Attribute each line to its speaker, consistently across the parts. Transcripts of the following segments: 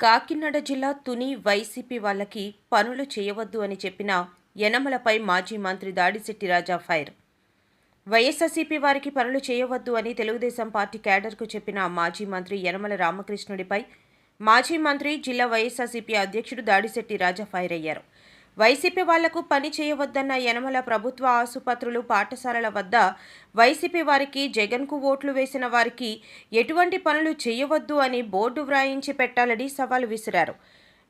Speaker 1: కాకినాడ జిల్లా తుని వైసీపీ వాళ్ళకి పనులు చేయవద్దు అని చెప్పిన యనమలపై మాజీ మంత్రి దాడిశెట్టి రాజా ఫైర్. వైఎస్ఆర్సీపీ వారికి పనులు చేయవద్దు అని తెలుగుదేశం పార్టీ క్యాడర్కు చెప్పిన మాజీ మంత్రి యనమల రామకృష్ణుడిపై మాజీ మంత్రి జిల్లా వైఎస్ఆర్సీపీ అధ్యక్షుడు దాడిశెట్టి రాజా ఫైర్ అయ్యారు. వైసీపీ వాళ్ళకు పని చేయవద్దన్న యనమల ప్రభుత్వ ఆసుపత్రులు పాఠశాలల వద్ద వైసీపీ వారికి జగన్కు ఓట్లు వేసిన వారికి ఎటువంటి పనులు చేయవద్దు అని బోర్డు వ్రాయించి పెట్టాలని సవాల్ విసిరారు.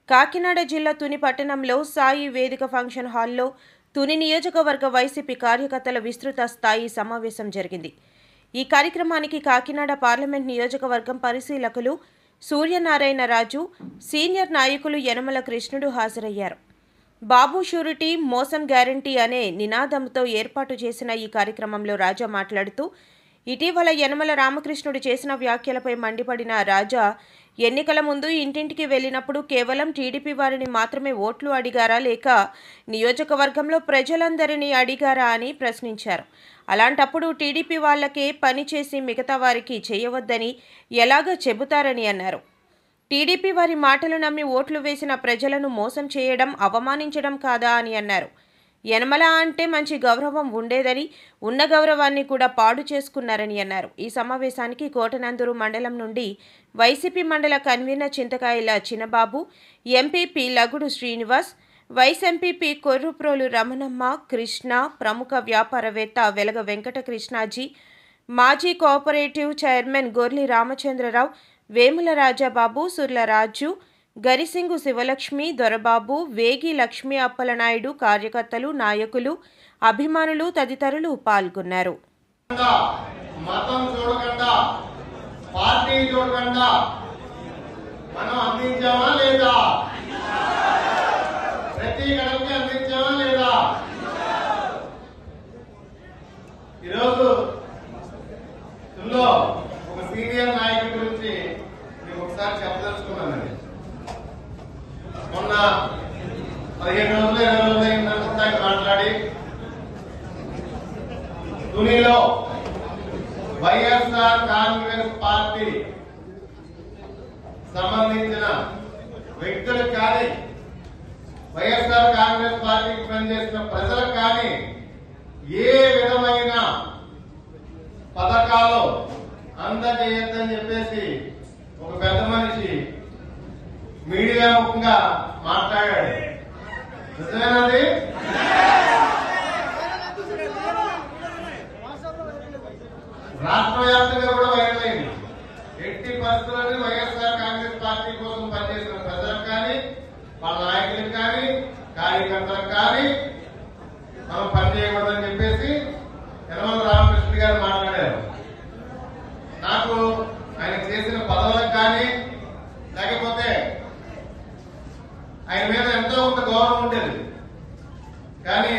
Speaker 1: కాకినాడ జిల్లా తుని పట్టణంలో సాయి వేదిక ఫంక్షన్ హాల్లో తుని నియోజకవర్గ వైసీపీ కార్యకర్తల విస్తృత స్థాయి సమావేశం జరిగింది. ఈ కార్యక్రమానికి కాకినాడ పార్లమెంట్ నియోజకవర్గం పరిశీలకులు సూర్యనారాయణ రాజు సీనియర్ నాయకులు యనమల కృష్ణుడు హాజరయ్యారు. బాబు షూరిటీ మోసం గ్యారంటీ అనే నినాదంతో ఏర్పాటు చేసిన ఈ కార్యక్రమంలో రాజా మాట్లాడుతూ ఇటీవల యనమల రామకృష్ణుడు చేసిన వ్యాఖ్యలపై మండిపడిన రాజా ఎన్నికల ముందు ఇంటింటికి వెళ్ళినప్పుడు కేవలం టీడీపీ వారిని మాత్రమే ఓట్లు అడిగారా లేక నియోజకవర్గంలో ప్రజలందరినీ అడిగారా అని ప్రశ్నించారు. అలాంటప్పుడు టీడీపీ వాళ్ళకే పని చేసి మిగతా వారికి చేయవద్దని ఎలాగ చెబుతారని అన్నారు. టీడీపీ వారి మాటలు నమ్మి ఓట్లు వేసిన ప్రజలను మోసం చేయడం అవమానించడం కాదా అని అన్నారు. యనమల అంటే మంచి గౌరవం ఉండేదని ఉన్న గౌరవాన్ని కూడా పాడు చేసుకున్నారని అన్నారు. ఈ సమావేశానికి కోటనందూరు మండలం నుండి వైసీపీ మండల convener Chintakayala Chinnababu MPP Lagudu Srinivas vice MPP Korruprolu Ramanamma Krishna ప్రముఖ వ్యాపారవేత్త వెలగ వెంకట కృష్ణాజీ మాజీ కోఆపరేటివ్ చైర్మన్ గొర్లి రామచంద్రరావు వేముల రాజాబాబు సుర్ల రాజు గరిసింగు శివలక్ష్మి దొరబాబు వేగి లక్ష్మీ అప్పలనాయుడు కార్యకర్తలు నాయకులు అభిమానులు తదితరులు పాల్గొన్నారు.
Speaker 2: మతం చూడకుండా పార్టీ చూడకుండా మనం అందించామా లేదా? ప్రతి గడపకి అందించామా లేదా? ఈరోజు ఒక సీనియర్ నాయకుడు ఒకసారి చెప్పదలుచుకున్నానండి. మొన్న పదిహేను రోజులు ఇరవై రోజులు అయిందంతా మాట్లాడి. తునిలో వైఎస్ఆర్ కాంగ్రెస్ పార్టీ సంబంధించిన వ్యక్తులకు కానీ వైఎస్ఆర్ కాంగ్రెస్ పార్టీకి పనిచేసిన ప్రజలకు కానీ ఏ విధమైన పథకాలు అందజేయద్దని చెప్పేసి మీడియా ముఖంగా మాట్లాడాడు. నిజమేనది రాష్ట్ర వ్యాప్తంగా కూడా వైరల్ అయింది. ఎట్టి పరిస్థితులని వైఎస్ఆర్ కాంగ్రెస్ పార్టీ కోసం పనిచేసిన ప్రజలకు కానీ వాళ్ళ నాయకులకు కానీ కార్యకర్తలకు కానీ మనం పనిచేయకూడదని చెప్పేసి యనమల రామకృష్ణ గారు మాట్లాడారు నాకు ఆయన చేసిన పదవులకు కానీ లేకపోతే ఆయన మీద ఎంతో కొంత గౌరవం ఉండేది. కానీ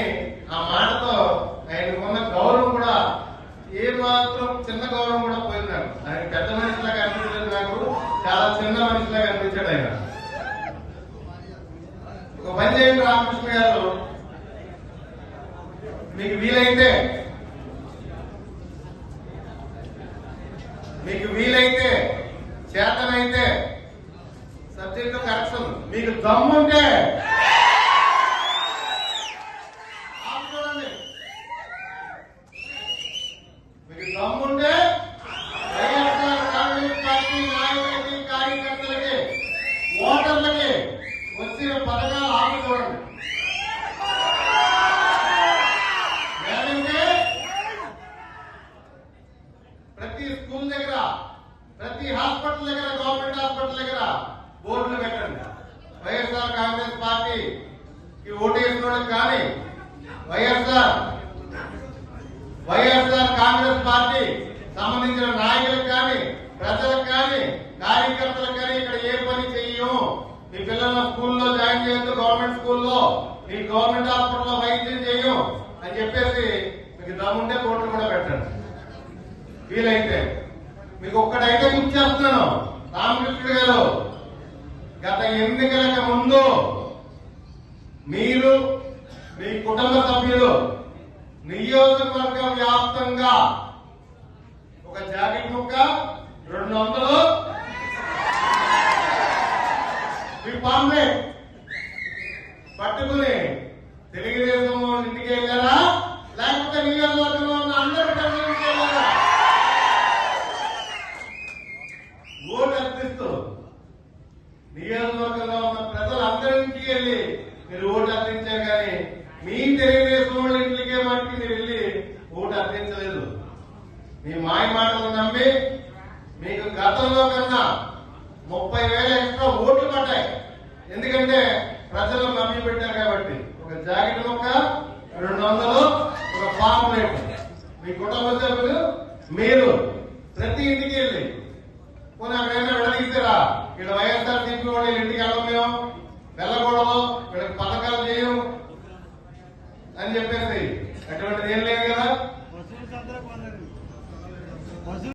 Speaker 2: ఆ మాటతో ఆయనకు ఉన్న గౌరవం కూడా ఏ మాత్రం చిన్న గౌరవం కూడా పోయినాడు ఆయన పెద్ద మనిషిలాగా అనిపించలేదు నాకు. చాలా చిన్న మనిషిలాగా అనిపించాడు ఆయన. ఒక పని చేయండి రామకృష్ణ గారు. మీకు వీలైతే మీకు వీలైతే చేతనైతే మీకు దమ్ముంటే మీకు దమ్ముంటే వైఎస్ఆర్ కాంగ్రెస్ పార్టీ నాయకులకి కార్యకర్తలకి ఓటర్లకి వచ్చిన పథకాలు ఆపి చూడండి లేదంటే ప్రతి స్కూల్ దగ్గర ప్రతి హాస్పిటల్ దగ్గర గవర్నమెంట్ హాస్పిటల్ దగ్గర బోర్డులు పెట్టండి. వైఎస్ఆర్ కాంగ్రెస్ పార్టీ ఈ కానీ వైఎస్ఆర్ వైఎస్ఆర్ కాంగ్రెస్ పార్టీ సంబంధించిన నాయకులకు కానీ ప్రజలకు కానీ కార్యకర్తలకు కానీ ఇక్కడ ఏ పని చెయ్యము? మీ పిల్లల స్కూల్లో జాయిన్ చేయొద్దు గవర్నమెంట్ స్కూల్లో. మీ గవర్నమెంట్ హాస్పిటల్లో వైద్యం చెయ్యం అని చెప్పేసి మీకు దమ్ముంటే కోట్లు కూడా పెట్టండి. వీలైతే మీకు ఒక్కటైతే గుర్తు రామకృష్ణుడు గారు గత ఎన్నికలకు ముందు మీరు మీ కుటుంబ సభ్యులు నియోజకవర్గ వ్యాప్తంగా ఒక జాకెట్ ముక్క రెండు వందలు. మీ పాంప్లెట్ పట్టుకుని తెలుగుదేశం వాళ్ళ ఇంటికి వెళ్ళారా లేకపోతే నియోజకవర్గంలో ఉన్న అందరి ప్రజలకు వెళ్ళారా ఓటు అర్థిస్తూ నియోజకవర్గంలో ఉన్న ప్రజలందరింటికి వెళ్ళి మీరు ఓటు అర్థించారు కానీ మీ తెలుగుదేశం వాళ్ళ ఇంటికే మటుకు మీరు వెళ్ళి ఓటు అర్పించలేదు మీ మాయ మాటలు నమ్మి మీకు గతంలో కన్నా ముప్పై వేల ఎక్స్ట్రా ఓట్లు పడ్డాయి. ఎందుకంటే ప్రజలు నమ్మి పెట్టారు కాబట్టి. ఒక జాకెట్ ఒక రెండు వందలు ఒక పాంప్లెట్ మీ కుటుంబ సభ్యులు మీరు ప్రతి ఇంటికి వెళ్ళి పోనీ అక్కడైనా వెళ్ళగిస్తారా ఇక్కడ వైఎస్ఆర్ సీపీ వాళ్ళు ఇంటికి వెళ్ళం మేము